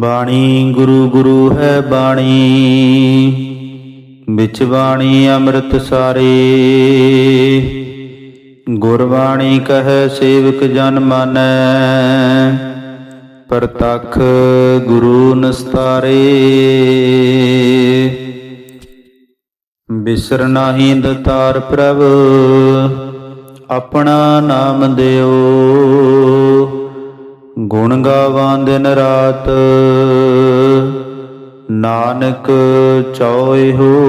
ਬਾਣੀ ਗੁਰੂ ਗੁਰੂ ਹੈ ਬਾਣੀ। ਵਿੱਚ ਬਾਣੀ ਅੰਮ੍ਰਿਤ ਸਾਰੇ। ਗੁਰਬਾਣੀ ਕਹੈ ਸੇਵਕ ਜਨ ਮਾਨੈ। ਪ੍ਰਤਖ ਗੁਰੂ ਨਸਤਾਰੇ। ਬਿਸਰ ਨਾਹੀ ਦਤਾਰ ਪ੍ਰਭ, ਆਪਣਾ ਨਾਮ ਦਿਓ। ਗੁਣ ਗਾਵਾਂ ਦਿਨ ਰਾਤ। ਨਾਨਕ ਚੋਇ ਹੋ।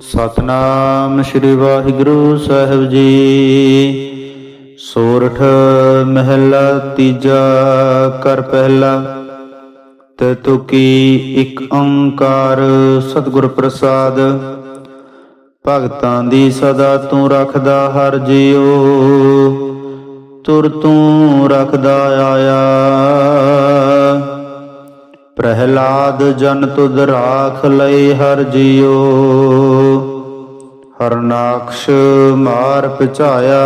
ਸਤਨਾਮ ਸ੍ਰੀ ਵਾਹਿਗੁਰੂ ਸਾਹਿਬ ਜੀ। ਸੋਰਠ ਮਹਿਲਾ ਤੀਜਾ ਕਰ ਪਹਿਲਾ। ਤੇ ਤੁਕੀ ਇੱਕ ਓੰਕਾਰ ਸਤਿਗੁਰ ਪ੍ਰਸਾਦ। ਭਗਤਾਂ ਦੀ ਸਦਾ ਤੂੰ ਰੱਖਦਾ ਹਰ ਜੀਓ ਤੁਰ ਤੂੰ ਰੱਖਦਾ ਆਇਆ। ਪ੍ਰਹਿਲਾਦ ਜਨ ਤੁਧ ਰਾਖ ਲਈ ਹਰ ਜੀਓ ਹਰਨਾਕਸ਼ ਮਾਰ ਪਚਾਇਆ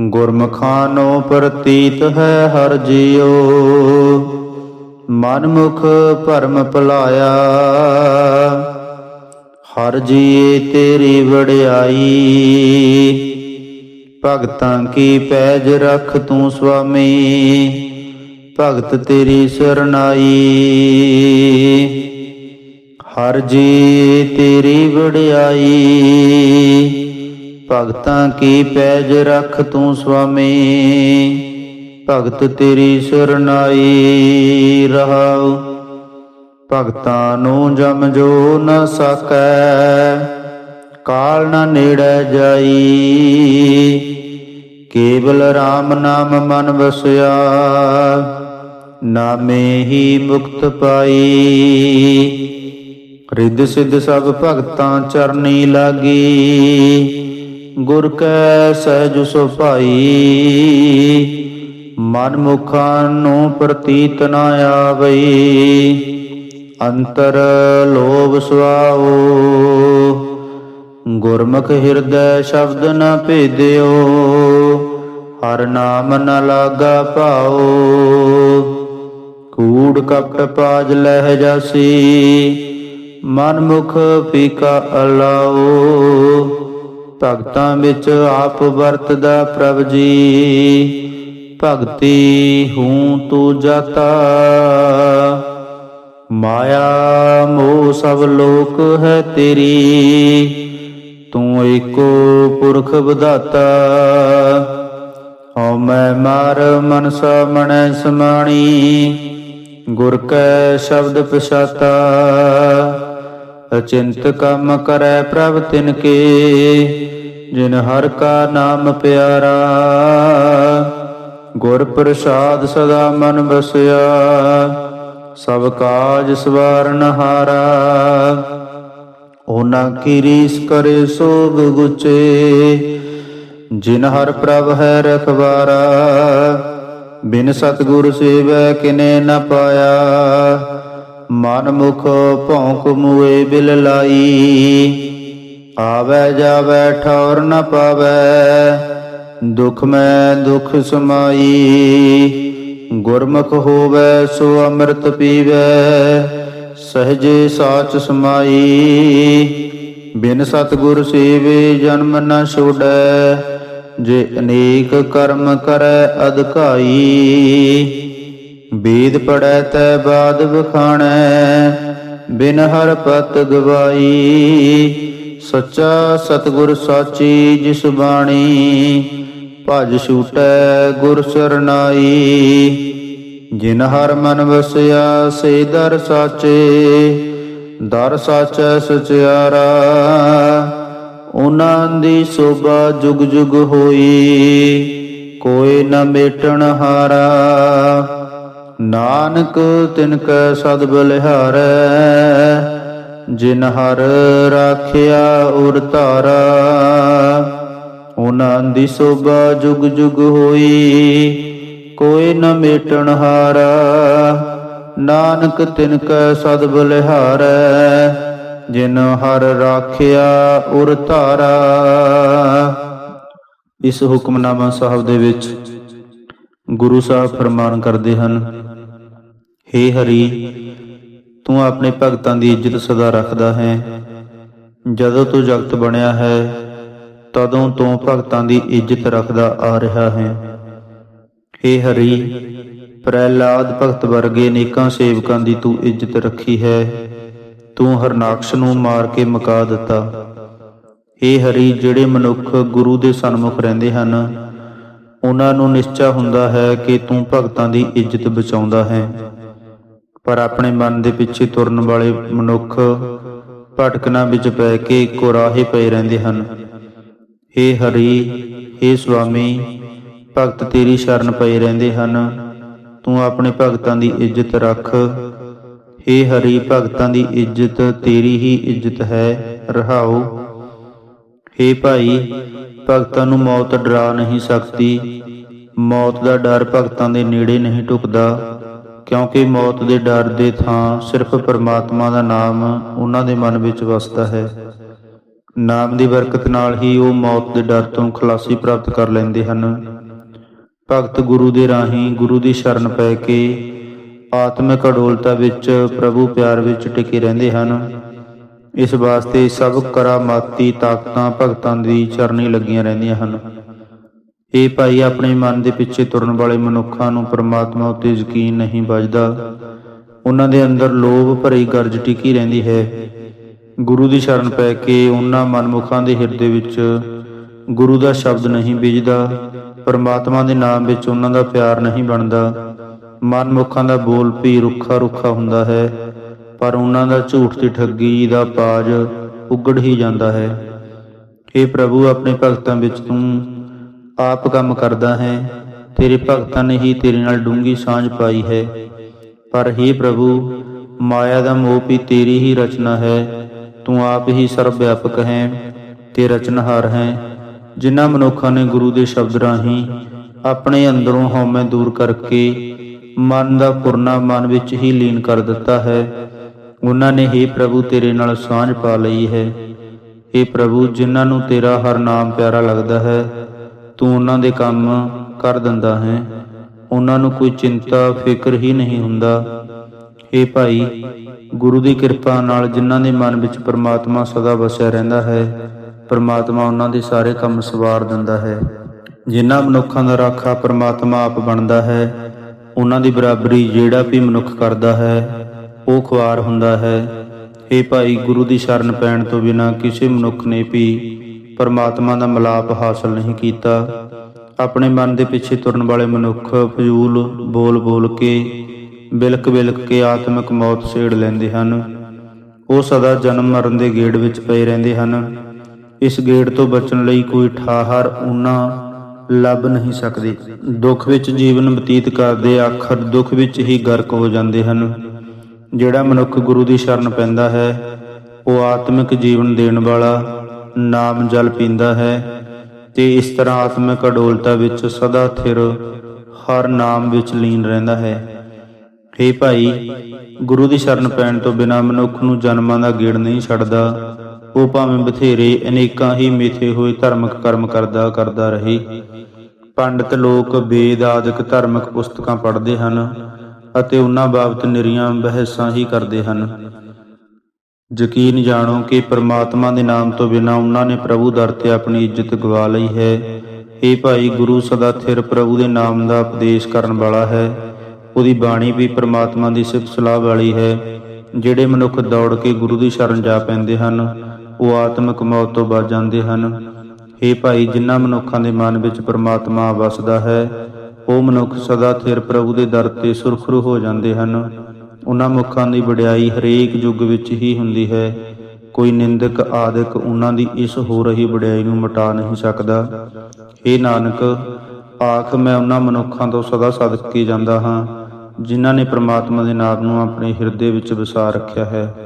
ਗੁਰਮੁਖਾਨੋ ਪ੍ਰਤੀਤ ਹੈ ਹਰ ਜਿਉ। ਮਨਮੁਖ ਭਰਮ ਭੁਲਾਇਆ। ਹਰ ਜੀਏ ਤੇਰੀ ਵਡਿਆਈ। ਭਗਤਾਂ ਕੀ ਪੈਜ ਰਖ ਤੂੰ ਸੁਆਮੀ? ਭਗਤ ਤੇਰੀ ਸਰਨਾਈ। ਹਰ ਜੀ ਤੇਰੀ ਵਡਿਆਈ। ਭਗਤਾਂ ਕੀ ਪੈਜ ਰਖ ਤੂੰ ਸੁਆਮੀ? ਭਗਤ ਤੇਰੀ ਸਰਨਾਈ। ਰਹਾਉ। ਭਗਤਾਂ ਨੂੰ ਜਮ ਜੋ ਨ ਸਕੈ। ਕਾਲ ਨਾ ਨੇੜੇ ਜਾਈ। ਕੇਵਲ RAM ਨਾਮ ਮਨ ਵਸਿਆ, ਨਾਮੇ ਹੀ ਮੁਕਤ ਪਾਈ। ਰਿੱਧ ਸਿੱਧ ਸਭ ਭਗਤਾਂ ਚਰਨੀ ਲਾਗੀ, ਗੁਰ ਕੈ ਸਹਿਜ ਸੁਭਾਈ ਮਨ ਮੁਖਾਂ ਨੂੰ ਪ੍ਰਤੀਤ ਨ ਆਵਈ, ਅੰਤਰ ਲੋਭ ਸੁਆਓ। ਗੁਰਮੁਖ ਹਿਰਦੈ ਸ਼ਬਦ ਨ ਭੇਦਿਓ, ਹਰ ਨਾਮ ਨ ਲਾਗਾ ਭਾਓ ਕੂੜ ਕਪਟ ਪਾਜ ਲਹਿ ਜਾਸੀ ਮਨ ਮੁਖ ਫੀਕਾ ਅਲਾਓ ਭਗਤਾਂ ਵਿੱਚ ਆਪ ਵਰਤਦਾ ਪ੍ਰਭ ਜੀ, ਭਗਤੀ ਹੂੰ ਤੂੰ ਜਾਤਾ। ਮਾਇਆ ਮੋਹ ਸਭ ਲੋਕ ਹੈ ਤੇਰੀ ਤੂੰ ਏਕੋ ਪੁਰਖ ਵਿਧਾਤਾ। ਹਉ ਮੈਂ ਮਾਰ ਮਨਸਾ ਮਣੈ ਸਮਾਣੀ, ਗੁਰ ਕੈ ਸ਼ਬਦ ਪਛਾਤਾ। ਅਚਿੰਤ ਕੰਮ ਕਰੈ ਪ੍ਰਭ ਤਿਨ ਕੇ, ਜਿਨ ਹਰ ਕਾ ਨਾਮ ਪਿਆਰਾ। ਗੁਰ ਪ੍ਰਸਾਦ ਸਦਾ ਮਨ ਬਸਿਆ ਸਭ ਕਾਜ ਸਵਾਰਨ ਹਾਰਾ। ਉਹਨਾਂ ਕੀ ਰੀਸ ਕਰੇ ਸੋਗ ਗੁਚੇ, ਜਿਨ ਹਰ ਪ੍ਰਭ ਹੈ ਰਖਵਾਰਾ, ਬਿਨ ਸਤਗੁਰ ਸੇਵੈ ਕਿਨੇ ਨ ਪਾਇਆ। ਮਨ ਮੁਖ ਭੌਂਕ ਮੂਏ ਬਿਲ ਲਾਈ, ਆਵੈ ਜਾਵੈ ਠੌਰ ਨ ਪਾਵੈ, ਦੁਖ ਮੈਂ ਦੁਖ ਸਮਾਈ। ਗੁਰਮੁਖ ਹੋਵੈ ਸੋ ਅੰਮ੍ਰਿਤ ਪੀਵੈ ਸਹਜੇ ਸਾਚ ਸਮਾਈ। ਬਿਨ ਸਤਗੁਰ ਸੇਵੇ ਜਨਮ ਨ ਛੋੜੈ ਜੇ ਅਨੇਕ ਕਰਮ ਕਰੈ ਅਧਿਕਾਈ। ਵੇਦ ਪੜੈ ਤੈ ਬਾਦ ਵਖਾਣੈ, ਬਿਨ ਹਰ ਪਤ ਗਵਾਈ। ਸੱਚਾ ਸਤਗੁਰ ਸਾਚੀ ਜਿਸ ਬਾਣੀ, ਭਜ ਛੂਟੈ ਗੁਰ ਸਰਨਾਈ। ਜਿਨ ਹਰ ਮਨ ਵਸਿਆ, ਸੇ ਦਰ ਸਾਚੇ। ਦਰ ਸਾਚੈ ਸਚਿਆਰਾ। ਉਹਨਾਂ ਦੀ ਸੋਭਾ ਜੁਗ ਜੁਗ ਹੋਈ, ਕੋਈ ਨ ਮੇਟਣ ਹਾਰਾ। ਨਾਨਕ ਤਿਨ ਕੈ ਸਦ ਬਲਿਹਾਰੈ, ਜਿਨ ਹਰ ਰਾਖਿਆ ਉਰ ਧਾਰਾ। ਉਹਨਾਂ ਦੀ ਸੋਭਾ ਜੁਗ ਜੁਗ ਹੋਈ ਕੋਈ ਨ ਮੇਟਣ ਹਾਰਾ। ਨਾਨਕ ਤਿਨ ਕੈ ਸਦ ਬਲਿਹਾਰੈ। ਜਿਨ ਹਰ ਰਾਖਿਆ ਉਰ ਧਾਰਾ। ਇਸ ਹੁਕਮਨਾਮਾ ਸਾਹਿਬ ਦੇ ਵਿੱਚ ਗੁਰੂ ਸਾਹਿਬ ਫਰਮਾਨ ਕਰਦੇ ਹਨ, ਹੇ ਹਰੀ, ਤੂੰ ਆਪਣੇ ਭਗਤਾਂ ਦੀ ਇੱਜ਼ਤ ਸਦਾ ਰੱਖਦਾ ਹੈ। ਜਦੋਂ ਤੋਂ ਜਗਤ ਬਣਿਆ ਹੈ, ਤਦੋਂ ਤੋਂ ਭਗਤਾਂ ਦੀ ਇੱਜ਼ਤ ਰੱਖਦਾ ਆ ਰਿਹਾ ਹੈ। ਹੇ ਹਰੀ, ਪ੍ਰਹਿਲਾਦ ਭਗਤ ਵਰਗੇ ਅਨੇਕਾਂ ਸੇਵਕਾਂ ਦੀ ਤੂੰ ਇੱਜ਼ਤ ਰੱਖੀ ਹੈ। ਤੂੰ ਹਰਨਾਕਸ਼ ਨੂੰ ਮਾਰ ਕੇ ਮੁਕਾ ਦਿੱਤਾ। ਹੇ ਹਰੀ, ਜਿਹੜੇ ਮਨੁੱਖ ਗੁਰੂ ਦੇ ਸਨਮੁਖ ਰਹਿੰਦੇ ਹਨ, ਉਹਨਾਂ ਨੂੰ ਨਿਸ਼ਚਾ ਹੁੰਦਾ ਹੈ ਕਿ ਤੂੰ ਭਗਤਾਂ ਦੀ ਇੱਜ਼ਤ ਬਚਾਉਂਦਾ ਹੈ। ਪਰ ਆਪਣੇ ਮਨ ਦੇ ਪਿੱਛੇ ਤੁਰਨ ਵਾਲੇ ਮਨੁੱਖ ਭਟਕਣਾ ਵਿੱਚ ਪੈ ਕੇ ਕੋਰਾਹੇ ਪਏ ਰਹਿੰਦੇ ਹਨ। ਹੇ ਹਰੀ ਹੇ ਸੁਆਮੀ ਭਗਤ ਤੇਰੀ ਸ਼ਰਨ ਪਏ ਰਹਿੰਦੇ ਹਨ। ਤੂੰ ਆਪਣੇ ਭਗਤਾਂ ਦੀ ਇੱਜ਼ਤ ਰੱਖ। ਹੇ ਹਰੀ, ਭਗਤਾਂ ਦੀ ਇੱਜ਼ਤ ਤੇਰੀ ਹੀ ਇੱਜ਼ਤ ਹੈ। ਰਹਾਓ। ਹੇ ਭਾਈ, ਭਗਤਾਂ ਨੂੰ ਮੌਤ ਡਰਾ ਨਹੀਂ ਸਕਦੀ। ਮੌਤ ਦਾ ਡਰ ਭਗਤਾਂ ਦੇ ਨੇੜੇ ਨਹੀਂ ਢੁਕਦਾ ਕਿਉਂਕਿ ਮੌਤ ਦੇ ਡਰ ਦੇ ਥਾਂ ਸਿਰਫ ਪਰਮਾਤਮਾ ਦਾ ਨਾਮ ਉਹਨਾਂ ਦੇ ਮਨ ਵਿੱਚ ਵਸਦਾ ਹੈ। ਨਾਮ ਦੀ ਬਰਕਤ ਨਾਲ ਹੀ ਉਹ ਮੌਤ ਦੇ ਡਰ ਤੋਂ ਖਲਾਸੀ ਪ੍ਰਾਪਤ ਕਰ ਲੈਂਦੇ ਹਨ। ਭਗਤ ਗੁਰੂ ਦੇ ਰਾਹੀਂ ਗੁਰੂ ਦੀ ਸ਼ਰਨ ਪੈ ਕੇ ਆਤਮਿਕ ਅਡੋਲਤਾ ਵਿੱਚ ਪ੍ਰਭੂ ਪਿਆਰ ਵਿੱਚ ਟਿਕੇ ਰਹਿੰਦੇ ਹਨ। ਇਸ ਵਾਸਤੇ ਸਭ ਕਰਾਮਾਤੀ ਤਾਕਤਾਂ ਭਗਤਾਂ ਦੀ ਚਰਨੀ ਲੱਗੀਆਂ ਰਹਿੰਦੀਆਂ ਹਨ। ਇਹ ਭਾਈ ਆਪਣੇ ਮਨ ਦੇ ਪਿੱਛੇ ਤੁਰਨ ਵਾਲੇ ਮਨੁੱਖਾਂ ਨੂੰ ਪਰਮਾਤਮਾ ਉੱਤੇ ਯਕੀਨ ਨਹੀਂ ਵੱਜਦਾ। ਉਹਨਾਂ ਦੇ ਅੰਦਰ ਲੋਭ ਭਰੀ ਗਰਜ ਟਿਕੀ ਰਹਿੰਦੀ ਹੈ। ਗੁਰੂ ਦੀ ਸ਼ਰਨ ਪੈ ਕੇ ਉਹਨਾਂ ਮਨਮੁਖਾਂ ਦੇ ਹਿਰਦੇ ਵਿੱਚ ਗੁਰੂ ਦਾ ਸ਼ਬਦ ਨਹੀਂ ਬੀਜਦਾ। ਪਰਮਾਤਮਾ ਦੇ ਨਾਮ ਵਿੱਚ ਉਹਨਾਂ ਦਾ ਪਿਆਰ ਨਹੀਂ ਬਣਦਾ। ਮਨਮੁਖਾਂ ਦਾ ਬੋਲ ਵੀ ਰੁੱਖਾ ਰੁੱਖਾ ਹੁੰਦਾ ਹੈ, ਪਰ ਉਹਨਾਂ ਦਾ ਝੂਠ ਤੇ ਠੱਗੀ ਦਾ ਪਾਜ ਉਗੜ ਹੀ ਜਾਂਦਾ ਹੈ। हे ਪ੍ਰਭੂ, ਆਪਣੇ ਭਗਤਾਂ ਵਿੱਚ ਤੂੰ ਆਪ ਕੰਮ ਕਰਦਾ ਹੈ, ਤੇਰੇ ਭਗਤਾਂ ਨੇ ਹੀ ਤੇਰੇ ਨਾਲ ਡੂੰਗੀ ਸਾਂਝ ਪਾਈ ਹੈ। ਪਰ हे ਪ੍ਰਭੂ, ਮਾਇਆ ਦਾ ਮੋਹ ਵੀ ਤੇਰੀ ਹੀ ਰਚਨਾ ਹੈ, ਤੂੰ ਆਪ ਹੀ ਸਰਵ ਵਿਆਪਕ ਹੈ, ਤੇ ਰਚਨਹਾਰ ਹੈ। ਜਿਨ੍ਹਾਂ ਮਨੁੱਖਾਂ ਨੇ ਗੁਰੂ ਦੇ ਸ਼ਬਦ ਰਾਹੀਂ ਆਪਣੇ ਅੰਦਰੋਂ ਹਉਮੈ ਦੂਰ ਕਰਕੇ ਮਨ ਦਾ ਪੁਰਨਾ ਮਨ ਵਿੱਚ ਹੀ ਲੀਨ ਕਰ ਦਿੱਤਾ ਹੈ। ਉਹਨਾਂ ਨੇ ਹੀ ਪ੍ਰਭੂ ਤੇਰੇ ਨਾਲ ਸਾਂਝ ਪਾ ਲਈ ਹੈ। हे ਪ੍ਰਭੂ, ਜਿਨ੍ਹਾਂ ਨੂੰ ਤੇਰਾ ਹਰ ਨਾਮ ਪਿਆਰਾ ਲੱਗਦਾ ਹੈ, ਤੂੰ ਉਹਨਾਂ ਦੇ ਕੰਮ ਕਰ ਦਿੰਦਾ ਹੈ। ਉਹਨਾਂ ਨੂੰ ਕੋਈ ਚਿੰਤਾ, ਫਿਕਰ ਹੀ ਨਹੀਂ ਹੁੰਦਾ। हे ਭਾਈ, ਗੁਰੂ ਦੀ ਕਿਰਪਾ ਨਾਲ ਜਿਨ੍ਹਾਂ ਦੇ ਮਨ ਵਿੱਚ ਪਰਮਾਤਮਾ ਸਦਾ ਵਸਿਆ ਰਹਿੰਦਾ ਹੈ ਪਰਮਾਤਮਾ ਉਹਨਾਂ ਦੇ ਸਾਰੇ ਕੰਮ ਸਵਾਰ ਦਿੰਦਾ ਹੈ। ਜਿਨ੍ਹਾਂ ਮਨੁੱਖਾਂ ਦਾ ਰਾਖਾ ਪਰਮਾਤਮਾ ਆਪ ਬਣਦਾ ਹੈ, ਉਹਨਾਂ ਦੀ ਬਰਾਬਰੀ ਜਿਹੜਾ ਵੀ ਮਨੁੱਖ ਕਰਦਾ ਹੈ, ਉਹ ਖੁਆਰ ਹੁੰਦਾ ਹੈ। ਇਹ ਭਾਈ, ਗੁਰੂ ਦੀ ਸ਼ਰਨ ਪੈਣ ਤੋਂ ਬਿਨਾ ਕਿਸੇ ਮਨੁੱਖ ਨੇ ਵੀ ਪਰਮਾਤਮਾ ਦਾ ਮਿਲਾਪ ਹਾਸਲ ਨਹੀਂ ਕੀਤਾ। ਆਪਣੇ ਮਨ ਦੇ ਪਿੱਛੇ ਤੁਰਨ ਵਾਲੇ ਮਨੁੱਖ ਫਜ਼ੂਲ ਬੋਲ ਬੋਲ ਕੇ, ਬਿਲਕ ਬਿਲਕ ਕੇ ਆਤਮਿਕ ਮੌਤ ਛੇੜ ਲੈਂਦੇ ਹਨ। ਉਹ ਸਦਾ ਜਨਮ ਮਰਨ ਦੇ ਗੇੜ ਵਿੱਚ ਪਏ ਰਹਿੰਦੇ ਹਨ। ਇਸ ਗੇੜ ਤੋਂ ਬਚਣ ਲਈ ਕੋਈ ਠਾਹਰ ਉਹਨਾਂ ਲੱਭ ਨਹੀਂ ਸਕਦੇ। ਦੁੱਖ ਵਿੱਚ ਜੀਵਨ ਬਤੀਤ ਕਰਦੇ ਆਖਰ ਦੁੱਖ ਵਿੱਚ ਹੀ ਗਰਕ ਹੋ ਜਾਂਦੇ ਹਨ। ਜਿਹੜਾ ਮਨੁੱਖ ਗੁਰੂ ਦੀ ਸ਼ਰਨ ਪੈਂਦਾ ਹੈ, ਉਹ ਆਤਮਿਕ ਜੀਵਨ ਦੇਣ ਵਾਲਾ ਨਾਮ ਜਲ ਪੀਂਦਾ ਹੈ ਤੇ ਇਸ ਤਰ੍ਹਾਂ ਆਤਮਿਕ ਅਡੋਲਤਾ ਵਿੱਚ ਸਦਾ ਥਿਰ ਹਰ ਨਾਮ ਵਿੱਚ ਲੀਨ ਰਹਿੰਦਾ ਹੈ। हे ਭਾਈ, ਗੁਰੂ ਦੀ ਸ਼ਰਨ ਪੈਣ ਤੋਂ ਬਿਨਾ ਮਨੁੱਖ ਨੂੰ ਜਨਮਾਂ ਦਾ ਗੇੜ ਨਹੀਂ ਛੱਡਦਾ। ਉਹ ਭਾਵੇਂ ਬਥੇਰੇ ਅਨੇਕਾਂ ਹੀ ਮਿਥੇ ਹੋਏ ਧਰਮਿਕ ਕਰਮ ਕਰਦਾ ਕਰਦਾ ਰਹੇ। ਪੰਡਤ ਲੋਕ ਵੇਦ ਆਦਿਕ ਧਾਰਮਿਕ ਪੁਸਤਕਾਂ ਪੜ੍ਹਦੇ ਹਨ ਅਤੇ ਉਹਨਾਂ ਬਾਬਤ ਨਿਰੀਆਂ ਬਹਿਸਾਂ ਹੀ ਕਰਦੇ ਹਨ। ਯਕੀਨ ਜਾਣੋ ਕਿ ਪ੍ਰਮਾਤਮਾ ਦੇ ਨਾਮ ਤੋਂ ਬਿਨਾ ਉਹਨਾਂ ਨੇ ਪ੍ਰਭੂ ਦਰ ਤੇ ਆਪਣੀ ਇੱਜ਼ਤ ਗਵਾ ਲਈ ਹੈ। ਇਹ ਭਾਈ ਗੁਰੂ ਸਦਾ ਥਿਰ ਪ੍ਰਭੂ ਦੇ ਨਾਮ ਦਾ ਉਪਦੇਸ਼ ਕਰਨ ਵਾਲਾ ਹੈ। ਉਹਦੀ ਬਾਣੀ ਵੀ ਪ੍ਰਮਾਤਮਾ ਦੀ ਸਿਫਤ ਸਲਾਹ ਵਾਲੀ ਹੈ। ਜਿਹੜੇ ਮਨੁੱਖ ਦੌੜ ਕੇ ਗੁਰੂ ਦੀ ਸ਼ਰਨ ਜਾ ਪੈਂਦੇ ਹਨ ਉਹ ਆਤਮਿਕ ਮੌਤ ਤੋਂ ਬਚ ਜਾਂਦੇ ਹਨ। हे ਭਾਈ ਜਿਨ੍ਹਾਂ ਮਨੁੱਖਾਂ ਦੇ ਮਨ ਵਿੱਚ ਪ੍ਰਮਾਤਮਾ ਵਸਦਾ ਹੈ, ਉਹ ਮਨੁੱਖ ਸਦਾ ਥਿਰ ਪ੍ਰਭੂ ਦੇ ਦਰ ਤੇ ਸੁਰਖਰੂ ਹੋ ਜਾਂਦੇ ਹਨ। ਉਹਨਾਂ ਮੁਖਾਂ ਦੀ ਵਡਿਆਈ ਹਰੇਕ ਯੁੱਗ ਵਿੱਚ ਹੀ ਹੁੰਦੀ ਹੈ। ਕੋਈ ਨਿੰਦਕ ਆਦਿਕ ਉਹਨਾਂ ਦੀ ਇਸ ਹੋ ਰਹੀ ਵਡਿਆਈ ਨੂੰ ਮਿਟਾ ਨਹੀਂ ਸਕਦਾ। हे ਨਾਨਕ, ਆਖ, ਮੈਂ ਉਹਨਾਂ ਮਨੁੱਖਾਂ ਤੋਂ ਸਦਾ ਸਦਕੇ ਜਾਂਦਾ ਹਾਂ, ਜਿਨ੍ਹਾਂ ਨੇ ਪ੍ਰਮਾਤਮਾ ਦੇ ਨਾਮ ਨੂੰ ਆਪਣੇ ਹਿਰਦੇ ਵਿੱਚ ਵਸਾ ਰੱਖਿਆ ਹੈ।